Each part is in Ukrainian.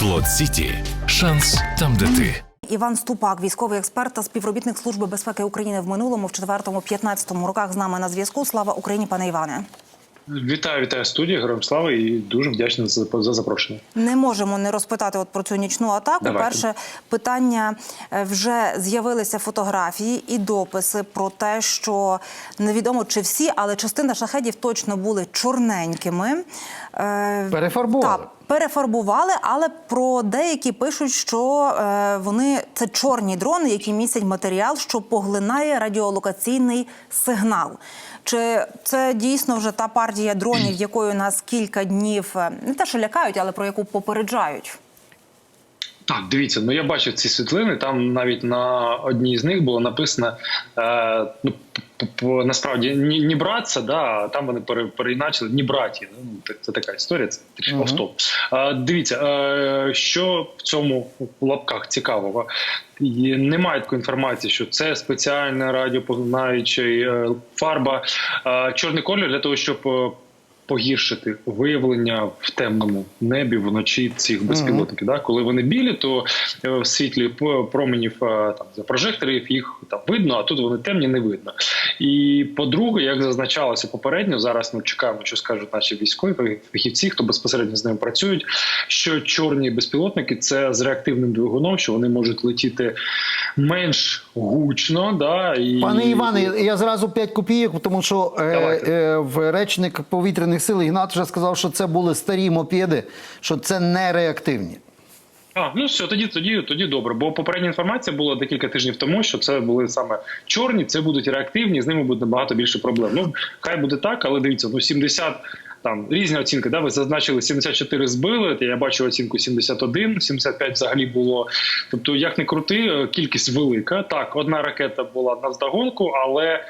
Слот Сіті. Шанс там, де ти. Іван Ступак, військовий експерт та співробітник Служби безпеки України в минулому, в четвертому, 15 роках з нами на зв'язку. Слава Україні, пане Іване. Вітаю, вітаю студію, героям слава і дуже вдячний за, за запрошення. Не можемо не розпитати от про цю нічну атаку. Давайте. Перше питання е, вже з'явилися фотографії і дописи про те, що невідомо чи всі, але частина шахедів точно були чорненькими. Е, Перефарбували. Так, перефарбували, але про деякі пишуть, що е, вони це чорні дрони, які містять матеріал, що поглинає радіолокаційний сигнал. Чи це дійсно вже та партія дронів, якою нас кілька днів е, не те, що лякають, але про яку попереджають? Так, дивіться, ну я бачив ці світлини. Там навіть на одній з них було написано е, ну, насправді ні, ні братця, да, а там вони пере, переіначили ні браті. Ну, так- це така історія, це трішки Мгм. автоп. Е, дивіться, е, що в цьому в лапках цікавого. І Немає такої інформації, що це спеціальна радіопоглинаюча е, фарба, е, чорний колір для того, щоб погіршити виявлення в темному небі вночі цих безпілотників. Да? Коли вони білі, то е, в світлі променів е, там за прожекторів їх там видно, а тут вони темні не видно. І по-друге, як зазначалося попередньо, зараз ми чекаємо, що скажуть наші військові фахівці, хто безпосередньо з ними працюють. Що чорні безпілотники це з реактивним двигуном, що вони можуть летіти менш гучно. Да, і Пане Іване, я зразу 5 копійок, тому що е, е, в речник повітряних сил Ігнат вже сказав, що це були старі мопеди, що це не реактивні. А, ну все, тоді, тоді, тоді добре. Бо попередня інформація була декілька тижнів тому, що це були саме чорні, це будуть реактивні, з ними буде набагато більше проблем. Ну хай буде так, але дивіться, ну 70, там різні оцінки. Да, ви зазначили 74 збили. Я бачу оцінку 71, 75 взагалі було. Тобто, як не крути, е, кількість велика. Так, одна ракета була на вздогонку, але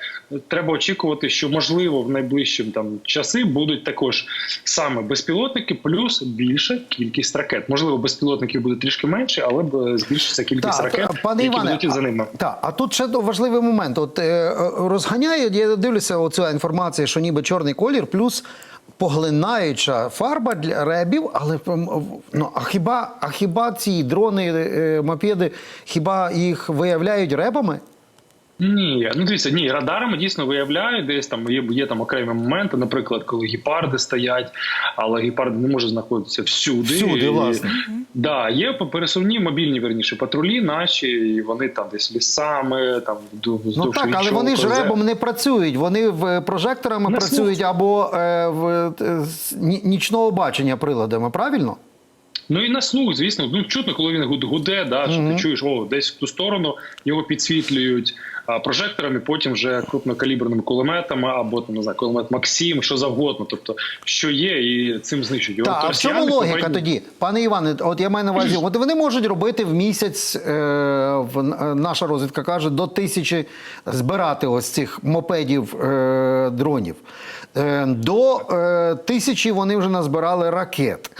треба очікувати, що можливо в найближчі там часи будуть також саме безпілотники, плюс більша кількість ракет. Можливо, безпілотників буде трішки менше, але збільшиться кількість Так, ракет, пане які Іване, будуть за ними. А, а тут ще важливий момент. От е, розганяють, я дивлюся, оця інформація, що ніби чорний колір, плюс поглинаюча фарба для ребів, але ну, а хіба, а хіба ці дрони, е, мопеди, хіба їх виявляють ребами? Ні, ну дивіться, ні, радарами дійсно виявляють, десь там є, є там окремі моменти, наприклад, коли гепарди стоять, але гепарди не можуть знаходитися всюди. Всюди, І, власне. Да, є пересувні мобільні верніше патрулі наші, і вони там десь лісами, там вздовж Ну так, але вони ж ребом не працюють. Вони в прожекторами Не працюють слухай. або е, в е, нічного бачення приладами, правильно? Ну і на слух, звісно, ну чутно, коли він гуд- гуде, да, що ти чуєш, о, десь в ту сторону його підсвітлюють а, прожекторами, потім вже крупнокаліберними кулеметами або там не знаю, кулемет Максим, що завгодно. Тобто, що є, і цим знищують. От Так, а в чому логіка попередньо- тоді, пане Іване? От я маю на увазі, от вони можуть робити в місяць. Е, в, е, наша розвідка каже, до тисячі збирати ось цих мопедів е, дронів. Е, до е, тисячі вони вже назбирали ракет.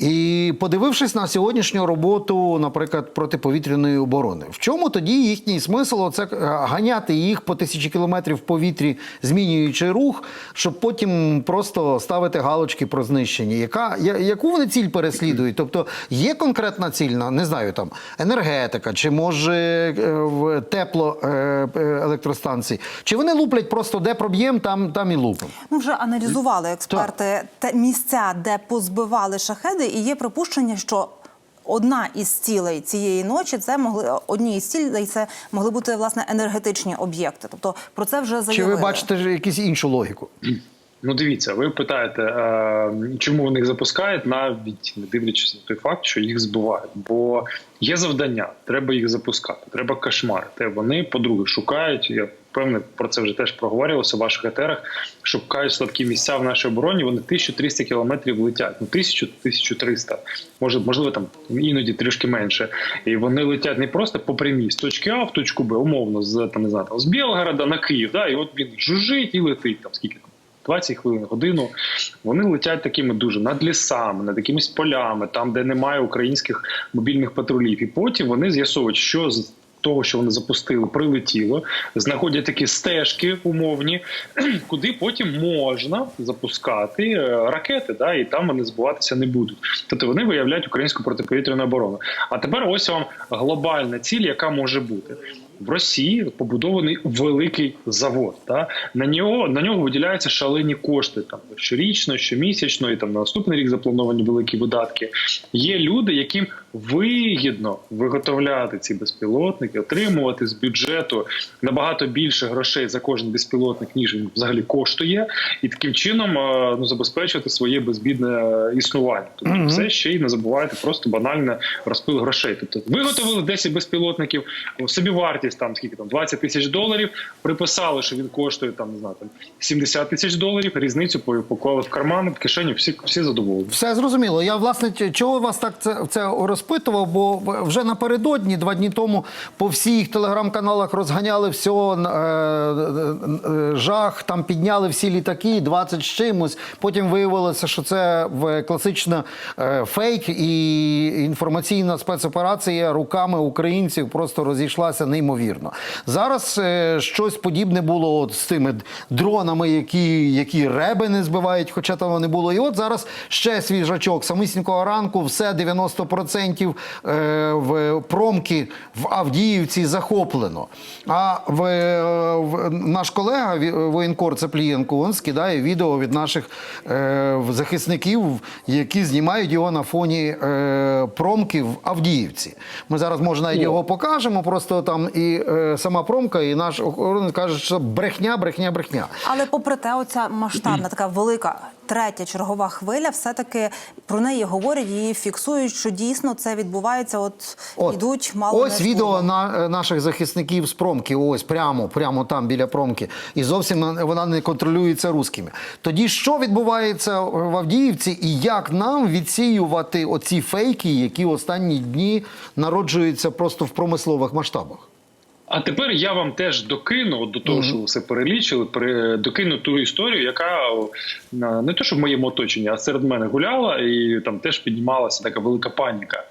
І подивившись на сьогоднішню роботу, наприклад, протиповітряної оборони, в чому тоді їхній смисл оце е, ганяти їх по тисячі кілометрів в повітрі, змінюючи рух, щоб потім просто ставити галочки про знищення? Яка я- яку вони ціль переслідують? Тобто є конкретна ціль, на, не знаю, там енергетика, чи може е, в тепло е, електростанції, чи вони луплять просто де проб'єм, там, там і лупимо? Ну вже аналізували експерти те місця, де позбивали шахеди, і є припущення, що. Одна із цілей цієї ночі це могли одні із цілей це могли бути власне енергетичні об'єкти. Тобто про це вже заявили. Чи ви бачите ж якусь іншу логіку? Ну, дивіться, ви питаєте, е, чому вони їх запускають, навіть не дивлячись на той факт, що їх збивають. Бо є завдання, треба їх запускати, треба кошмарити. Вони, по-друге, шукають. Я впевнений, про це вже теж проговорювалося в ваших етерах. Шукають слабкі місця в нашій обороні. Вони 1300 кілометрів летять. Ну 1000-1300. може, можливо, там іноді трішки менше. І вони летять не просто по прямій з точки А в точку Б, умовно, з там не знаю, там, з Білгорода на Київ. Да, і от він жужжить і летить там скільки там. 20 хвилин, годину. Вони летять такими дуже над лісами, над якимись полями, там, де немає українських мобільних патрулів. І потім вони з'ясовують, що того, що вони запустили, прилетіло, знаходять такі стежки умовні, куди потім можна запускати е, ракети, да, і там вони збуватися не будуть. Тобто вони виявляють українську протиповітряну оборону. А тепер ось вам глобальна ціль, яка може бути. В Росії побудований великий завод. Та на нього на нього виділяються шалені кошти там щорічно, щомісячно, і там на наступний рік заплановані великі видатки. Є люди, яким вигідно виготовляти ці безпілотники, отримувати з бюджету набагато більше грошей за кожен безпілотник, ніж він взагалі коштує, і таким чином е, ну забезпечувати своє безбідне е, існування. Тобто, все ще й не забувайте, просто банальне розпил грошей. Тобто, виготовили 10 безпілотників, собівартість там скільки там 20 тисяч доларів. Приписали, що він коштує там не знаю там 70 тисяч доларів. Різницю поклали в карман, в кишеню. Всі всі задоволені. Все зрозуміло. Я власне чого вас так це, це розпитував, бо вже напередодні, два дні тому, по всіх телеграм-каналах розганяли все, е, е, жах, там підняли всі літаки, 20 з чимось. Потім виявилося, що це класична е, фейк і інформаційна спецоперація руками українців просто розійшлася неймовірно. Зараз е, щось подібне було от з тими дронами, які, які реби не збивають, хоча того не було. І от зараз ще свіжачок. Самісінького ранку все 90% е, в промки в Авдіївці захоплено. А в, е, в наш колега воєнкор Цеплієнко він скидає відео від наших е, захисників, які знімають його на фоні е, промки в Авдіївці. Ми зараз може навіть його покажемо. Просто там і е, сама промка, і наш охоронець каже, що брехня, брехня, брехня. Але попри те, оця масштабна така велика третя чергова хвиля, все-таки про неї говорять, її фіксують, що дійсно це відбувається. От, ідуть мало ось відео на, е, наших захисників з промки. Ось прямо, прямо там біля промки. І зовсім на- вона не контролюється рускими. Тоді що відбувається в Авдіївці, і як нам відсіювати оці фейки, які останні дні народжуються просто в промислових масштабах? А тепер я вам теж докину до того, що ви все перелічили, пере- докину ту історію, яка не то, що в моєму оточенні, а серед мене гуляла, і там теж піднімалася така велика паніка.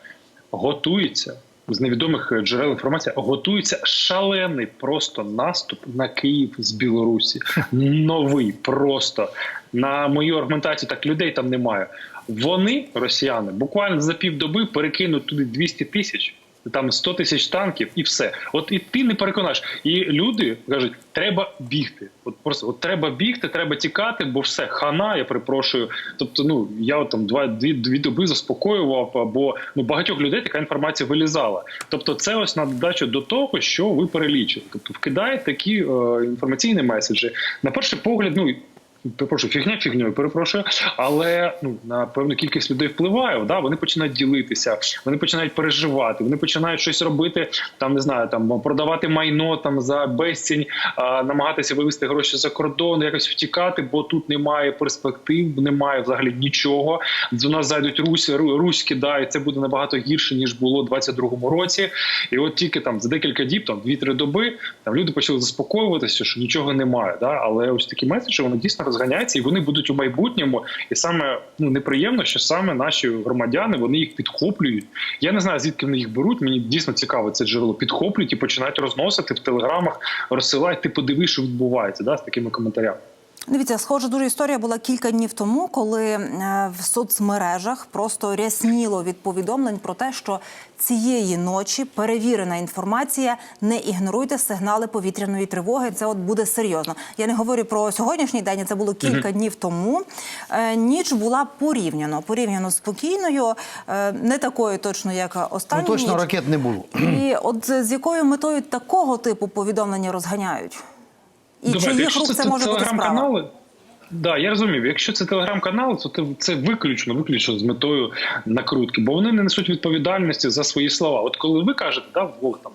Готується з невідомих джерел інформації, готується шалений просто наступ на Київ з Білорусі. Новий просто на мою аргументацію. Так людей там немає. Вони, росіяни, буквально за півдоби перекинуть туди 200 тисяч. Там 100 тисяч танків і все. От і ти не переконаєш. І люди кажуть, треба бігти. От просто от треба бігти, треба тікати, бо все хана. Я перепрошую. Тобто, ну я от там два дві дві доби заспокоював, бо ну багатьох людей така інформація вилізала. Тобто, це ось на додачу до того, що ви перелічили. Тобто, вкидають такі е, інформаційні меседжі. На перший погляд, ну. Перепрошую, фігня фігньою, перепрошую, але ну на певну кількість людей впливає. Да, вони починають ділитися, вони починають переживати, вони починають щось робити. Там не знаю, там продавати майно там за безцінь, а, намагатися вивести гроші за кордон, якось втікати, бо тут немає перспектив, немає взагалі нічого. До нас зайдуть Русь, Ру- Русь кидає. Це буде набагато гірше ніж було у 22-му році. І от тільки там за декілька діб, там 2-3 доби, там люди почали заспокоюватися, що нічого немає. Да? Але ось такі меседжі вони дійсно розганяються, і вони будуть у майбутньому. І саме ну неприємно, що саме наші громадяни вони їх підхоплюють. Я не знаю звідки вони їх беруть. Мені дійсно цікаво це джерело. Підхоплюють і починають розносити в телеграмах, розсилають. Ти подивиш, що відбувається, да, з такими коментарями. Дивіться, схожа дуже історія була кілька днів тому, коли е, в соцмережах просто рясніло від повідомлень про те, що цієї ночі перевірена інформація. Не ігноруйте сигнали повітряної тривоги. Це от буде серйозно. Я не говорю про сьогоднішній день. Це було кілька днів тому. Е, Ніч була порівняно, порівняно спокійною, е, не такою точно, як остання Ну точно ніч. ракет не було. І от з якою метою такого типу повідомлення розганяють? І чиїх якщо рук це, це може бути справа? Да, я розумів. Якщо це телеграм-канали, то це, виключно, виключно з метою накрутки, бо вони не несуть відповідальності за свої слова. От коли ви кажете, да, вдвох там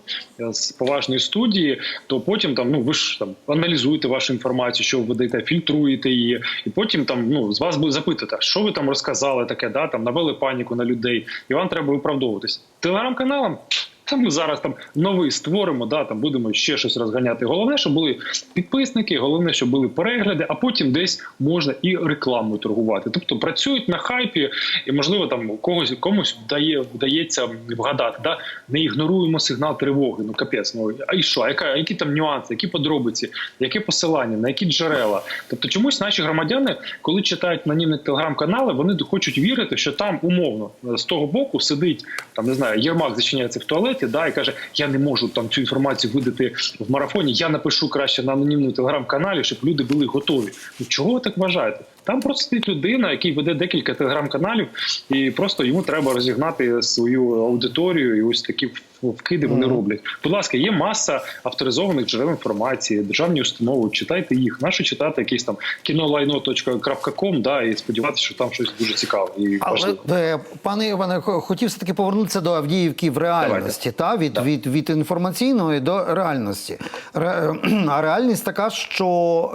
з поважної студії, то потім там ну ви ж там аналізуєте вашу інформацію, що ви видаєте, фільтруєте її, і потім там ну з вас будуть запитати, що ви там розказали таке, да там навели паніку на людей, і вам треба виправдовуватись. Телеграм-каналам Та ми зараз там новий створимо, да там будемо ще щось розганяти. Головне, щоб були підписники, головне, щоб були перегляди, а потім десь можна і рекламою торгувати. Тобто працюють на хайпі, і можливо там когось комусь вдає вдається вгадати. Да? Не ігноруємо сигнал тривоги. Ну капець, ну а і що? Яка які там нюанси, які подробиці, яке посилання, на які джерела? Тобто, чомусь наші громадяни, коли читають анонімні телеграм-канали, вони хочуть вірити, що там умовно з того боку сидить там, не знаю, Єрмак зачиняється в туалеті, да, і каже: Я не можу там цю інформацію видати в марафоні. Я напишу краще на анонімному телеграм-каналі, щоб люди були готові. Ну чого ви так вважаєте? Там просто стоїть людина, який веде декілька телеграм-каналів, і просто йому треба розігнати свою аудиторію. І ось такі вкиди вони роблять. Будь ласка, є маса авторизованих джерел інформації, державні установи. Читайте їх. Нащо читати якийсь там кінолайно.com, да, і сподіватися, що там щось дуже цікаве і Але, важливе. е, пане Іване, хотів все-таки повернутися до Авдіївки в реальності, та? Від, від, від інформаційної до реальності. Ре, а реальність така, що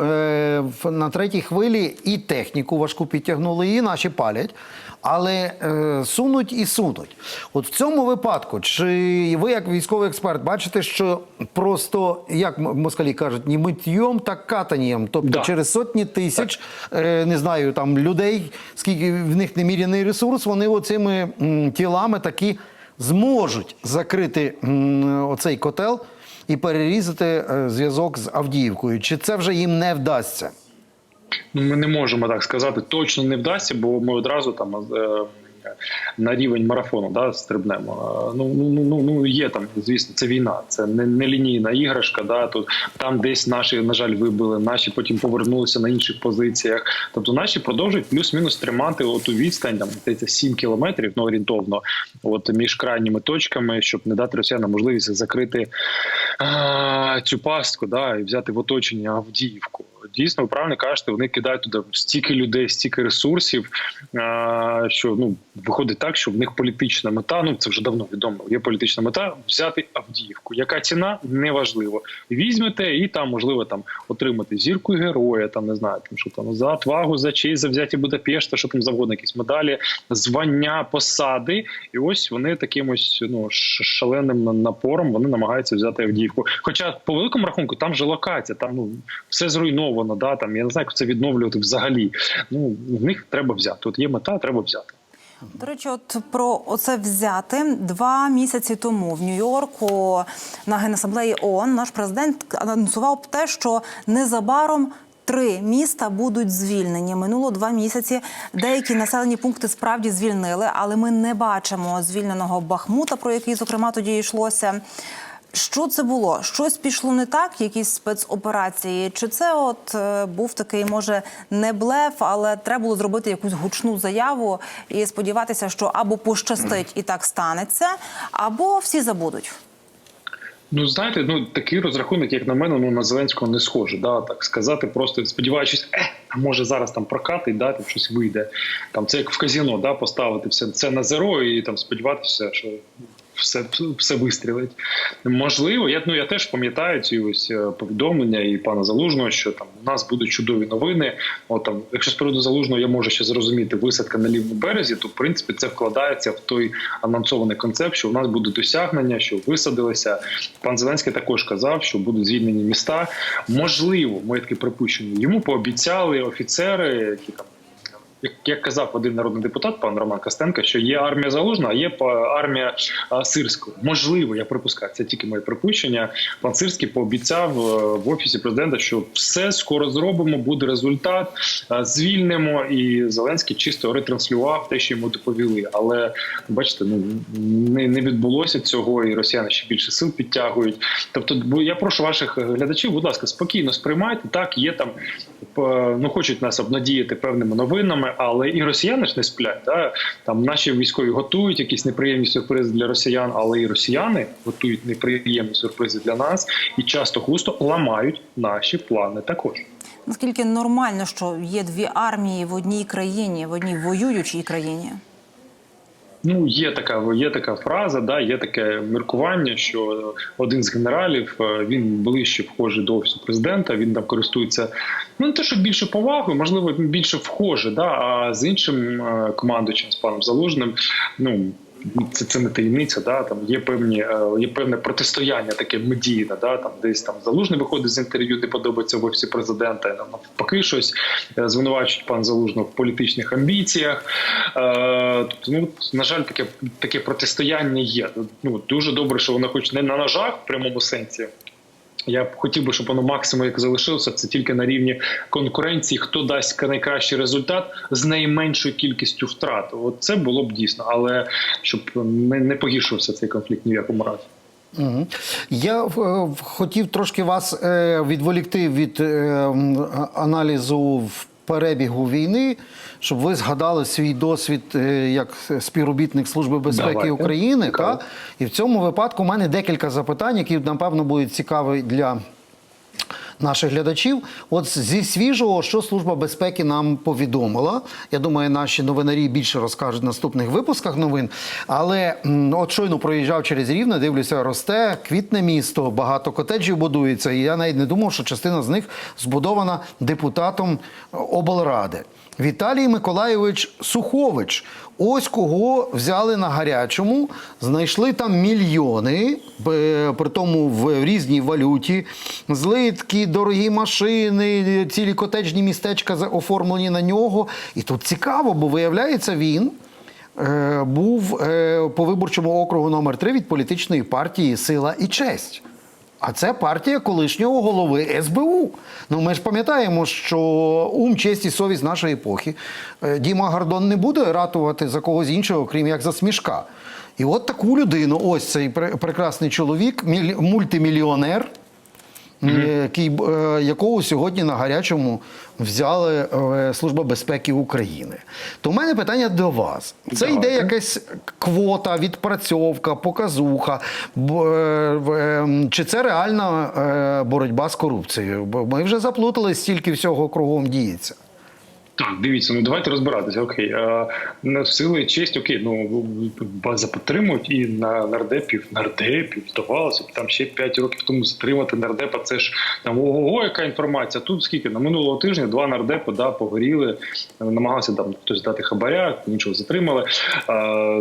е, на третій хвилі і техніку важку підтягнули, і наші палять, але е, сунуть і сунуть. От в цьому випадку, чи ви, як військовий експерт, бачите, що просто, як москалі кажуть, ні миттєм, так катанням, тобто Да. через сотні тисяч, е, не знаю, там людей, скільки в них неміряний ресурс, вони оцими м, тілами такі зможуть закрити м, оцей котел і перерізати е, зв'язок з Авдіївкою. Чи це вже їм не вдасться? Ну, ми не можемо так сказати. Точно не вдасться, бо ми одразу там е, на рівень марафону да, стрибнемо. Ну, ну, ну, ну, ну є там, звісно, це війна, це не, не лінійна іграшка. Да, тут там десь наші, на жаль, вибили, наші потім повернулися на інших позиціях. Тобто наші продовжують плюс-мінус тримати оту відстань, там здається, 7 кілометрів, ну орієнтовно, от між крайніми точками, щоб не дати росіянам можливість закрити а, цю пастку, да, і взяти в оточення Авдіївку. Дійсно, ви правильно кажете, вони кидають туди стільки людей, стільки ресурсів, що ну виходить так, що в них політична мета. Ну це вже давно відомо. Є політична мета взяти Авдіївку. Яка ціна неважливо. Візьмете і там можливо там отримати зірку героя, там не знаю, там що там за отвагу, за честь, за взяті Будапешта, що там завгодно, якісь медалі, звання, посади. І ось вони таким ось ну шаленим напором вони намагаються взяти Авдіївку. Хоча по великому рахунку там же локація, там ну все зруйновано. Да, там я не знаю, як це відновлювати взагалі. Ну в них треба взяти. От є мета, треба взяти. До речі, от про оце взяти два місяці тому в Нью-Йорку на генасамблеї ООН наш президент анонсував те, що незабаром. Три міста будуть звільнені. Минуло два місяці. Деякі населені пункти справді звільнили, але ми не бачимо звільненого Бахмута, про який зокрема тоді йшлося. Що це було? Щось пішло не так, якісь спецоперації? Чи це от е, був такий, може, не блеф, але треба було зробити якусь гучну заяву і сподіватися, що або пощастить і так станеться, або всі забудуть. Ну знаєте, ну такий розрахунок, як на мене, ну на Зеленського не схоже. Да, так сказати, просто сподіваючись, е, а може зараз там прокатить, да, там щось вийде. Там це як в казіно, да, поставити все це на зеро і там сподіватися, що все все вистрілить. Можливо, я ну я теж пам'ятаю ці ось е, повідомлення і пана Залужного, що там у нас будуть чудові новини. От там, якщо з приводу залужного я можу ще зрозуміти висадка на лівому березі, то в принципі це вкладається в той анонсований концепт, що у нас будуть досягнення, що висадилися. Пан Зеленський також казав, що будуть звільнені міста. Можливо, моє таке припущення. Йому пообіцяли офіцери, які там. Як, казав один народний депутат, пан Роман Костенко, що є армія залужна, а є армія Сирського. Можливо, я припускаю, це тільки моє припущення. Пан Сирський пообіцяв е, в офісі президента, що все скоро зробимо, буде результат, е, звільнимо. І Зеленський чисто ретранслював те, що йому доповіли. Але бачите, ну не, не відбулося цього, і росіяни ще більше сил підтягують. Тобто, я прошу ваших глядачів, будь ласка, спокійно сприймайте. Так, є там ну хочуть нас обнадіяти певними новинами, але і росіяни ж не сплять. Да? Там наші військові готують якісь неприємні сюрпризи для росіян, але і росіяни готують неприємні сюрпризи для нас і часто густо ламають наші плани також. Наскільки нормально, що є дві армії в одній країні, в одній воюючій країні? Ну, є така, є така фраза, да, є таке міркування, що один з генералів е, він ближче вхожий до офісу президента. Він там користується ну не те, що більше повагою, можливо, більше вхоже, да, а з іншим е, командуючим з паном Залужним, ну це, це не таємниця. Да, там є певні е, є певне протистояння, таке медійне. Да, там десь там залужний виходить з інтерв'ю, не подобається в офісі президента. Там навпаки щось е, звинувачують пан залужного в політичних амбіціях. Е, тобто, ну на жаль, таке таке протистояння є. Ну дуже добре, що вона хоч не на ножах в прямому сенсі. Я б хотів би, щоб воно максимум як залишилося. Це тільки на рівні конкуренції, хто дасть найкращий результат з найменшою кількістю втрат. От це було б дійсно, але щоб не, погіршився цей конфлікт ні в якому разі. Угу. Я е, хотів трошки вас е, відволікти від е, аналізу в перебігу війни, щоб ви згадали свій досвід е, як співробітник Служби безпеки Давайте. України. Та? І в цьому випадку у мене декілька запитань, які напевно будуть цікаві для. Наших глядачів, от зі свіжого, що Служба безпеки нам повідомила. Я думаю, наші новинарі більше розкажуть в наступних випусках новин. Але от щойно проїжджав через Рівне, дивлюся, росте, квітне місто, багато котеджів будується. І я навіть не думав, що частина з них збудована депутатом облради. Віталій Миколайович Сухович. Ось кого взяли на гарячому, знайшли там мільйони, при тому в різній валюті, злитки, дорогі машини, цілі котеджні містечка оформлені на нього. І тут цікаво, бо виявляється, він е, був е, по виборчому округу номер 3 від політичної партії Сила і честь. А це партія колишнього голови СБУ. Ну ми ж пам'ятаємо, що ум, честь і совість нашої епохи е, Діма Гордон не буде ратувати за когось іншого, крім як за смішка. І от таку людину, ось цей прекрасний чоловік, міль- мультимільйонер, який, б- е, якого сьогодні на гарячому взяли е, Служба безпеки України. То в мене питання до вас. Це Давайте. йде якась квота, відпрацьовка, показуха. Б- е, в- е, Чи це реальна е, боротьба з корупцією? Бо ми вже заплутали, стільки всього кругом діється. Так, дивіться, ну давайте розбиратися. Окей, а, на сили честь, окей, ну база підтримують і на нардепів, нардепів здавалося б, там ще 5 років тому затримати нардепа. Це ж там ого, яка інформація. Тут скільки на минулого тижня два нардепи да погоріли, намагався там хтось дати хабаря, іншого затримали. А,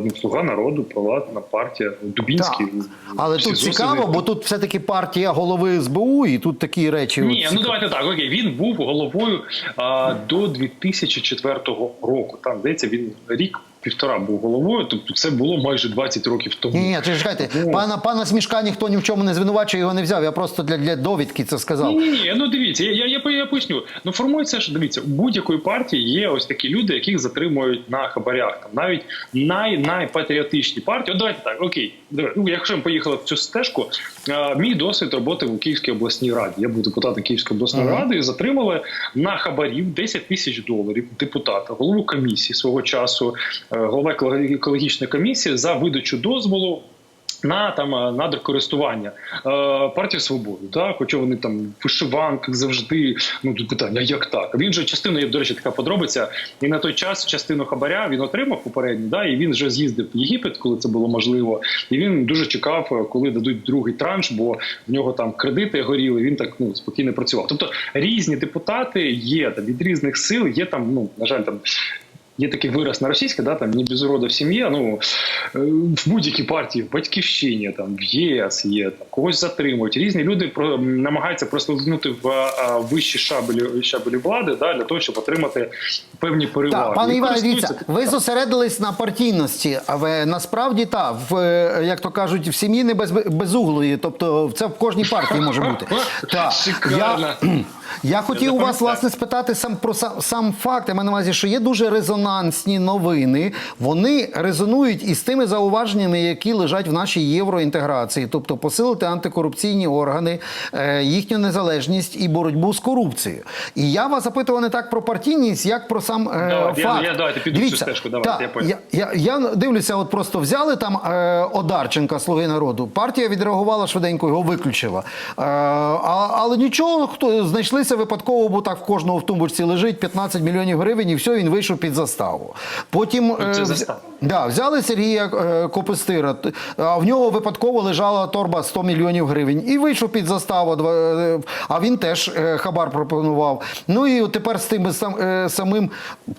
ну, слуга народу, палатна партія, Дубінський. Так. Але тут зосереди- цікаво, бо тут все-таки партія голови СБУ, і тут такі речі. Ні, от ну давайте так. Окей, він був головою а, до 2004 року. Там здається, він рік. Півтора був головою, тобто це було майже 20 років тому. Ні, ні, чекайте, Ну. пана пана Смішка ніхто ні в чому не звинувачує, його не взяв. Я просто для, для довідки це сказав. Ні, ні, ну дивіться, я, я, я, я поясню. Ну формується що дивіться, у будь-якої партії є ось такі люди, яких затримують на хабарях. Там навіть най найпатріотичні партії. От давайте так, окей, давай. Ну, якщо ми поїхали в цю стежку, а, мій досвід роботи в Київській обласній раді. Я був депутатом Київської обласної ради і затримали на хабарів 10 тисяч доларів депутата, голову комісії свого часу, голова екологічної комісії за видачу дозволу на там е, надрокористування е, партія свободи, так хоча вони там в вишиванках завжди. Ну тут питання, як так? Він же є до речі, така подробиця. І на той час частину хабаря він отримав попередньо, да, і він вже з'їздив в Єгипет, коли це було можливо. І він дуже чекав, е, коли дадуть другий транш, бо в нього там кредити горіли. Він так ну спокійно працював. Тобто різні депутати є там від різних сил. Є там, ну на жаль, там. Є такий вираз на російське, да, там не без урода в сім'ї. Ну е, в будь-якій партії, в батьківщині, там в ЄС є там когось затримують. Різні люди про намагаються прослизнути в а, вищі шабелі шабелі влади, да, для того, щоб отримати певні переваги. Так, пане Іване, дивіться, ви зосередились на партійності, але насправді так, в е, як то кажуть, в сім'ї не без безуглої, тобто це в кожній партії може бути. Так, я, я хотів у вас власне спитати сам про сам, сам факт. Я маю на увазі, що є дуже резонансні новини. Вони резонують із тими зауваженнями, які лежать в нашій євроінтеграції, тобто посилити антикорупційні органи, е, їхню незалежність і боротьбу з корупцією. І я вас запитував не так про партійність, як про сам е, Давайте, я- факт. я- давайте піду цю стежку, давайте, та, я я, я, я дивлюся, от просто взяли там е, Одарченка, Слуги народу. Партія відреагувала швиденько, його виключила. Е, а, але нічого, хто знайшлися випадково, бо так в кожного в тумбочці лежить 15 мільйонів гривень, і все, він вийшов під заставу. Заставу. Потім це застава. Да, взяли Сергія е, Копистира, а в нього випадково лежала торба 100 мільйонів гривень і вийшов під заставу, е, а він теж е, хабар пропонував. Ну і тепер з тим сам, самим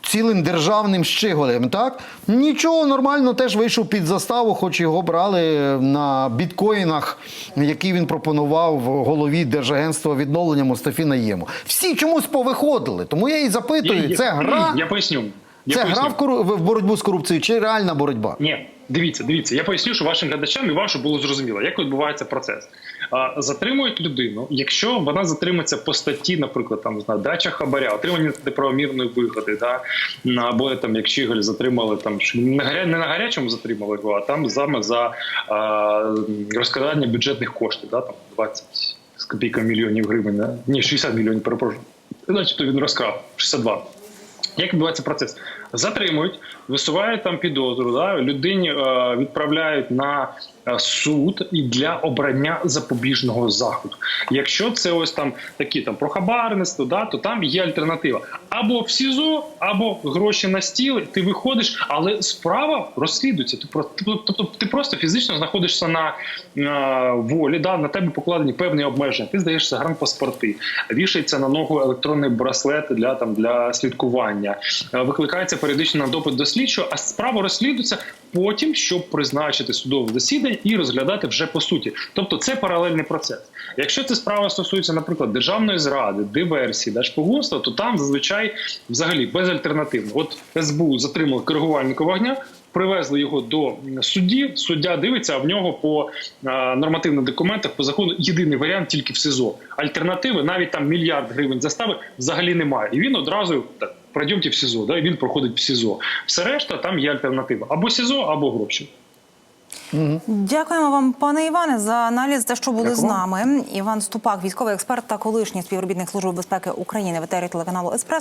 цілим державним щеголем, так? Нічого, нормально, теж вийшов під заставу, хоч його брали на біткоїнах, які він пропонував голові Держагентства відновлення Мустафі Наєму. Всі чомусь повиходили, тому я і запитую, Я- це я- гра? Я поясню. Це гра в, кору... в боротьбу з корупцією чи реальна боротьба? Ні, дивіться, дивіться. Я поясню, що вашим глядачам і вашу було зрозуміло, як відбувається процес. А, затримують людину, якщо вона затримається по статті, наприклад, там знаю, дача хабаря, отримання неправомірної вигоди, да або там як Чиголь затримали там не на гаря не на гарячому затримали його, а там саме за а, розкрадання бюджетних коштів, да там 20 з копійками мільйонів гривень, да? ні, 60 мільйонів, перепрошую. Начебто він розкрав 62. Як відбувається процес? Затримують, висувають там підозру, да? людині е, відправляють на суд і для обрання запобіжного заходу. Якщо це ось там такі там про хабарництво, да, то там є альтернатива. Або в СІЗО, або гроші на стіл, ти виходиш, але справа розслідується. Ти про- тобто, ти просто фізично знаходишся на е, волі, да, на тебе покладені певні обмеження. Ти здаєш загранпаспорти, вішається на ногу електронний браслет для там для слідкування. Е, Викликається періодично на допит до слідчого, а справа розслідується потім, щоб призначити судове засідання і розглядати вже по суті. Тобто це паралельний процес. Якщо ця справа стосується, наприклад, державної зради, диверсії, да, шпигунства, то там зазвичай взагалі безальтернативно. От СБУ затримали коригувальника вогня. Привезли його до судді. Суддя дивиться, а в нього по е, нормативних документах по закону єдиний варіант тільки в СИЗО. Альтернативи навіть там мільярд гривень застави взагалі немає. І він одразу так пройдемте в СИЗО. Да, і він проходить в СИЗО. Все решта там є альтернатива або СИЗО, або гроші. Дякуємо вам, пане Іване, за аналіз, те, що були Дякую. з нами. Іван Ступак, військовий експерт та колишній співробітник Служби безпеки України в етері телеканалу Еспресо.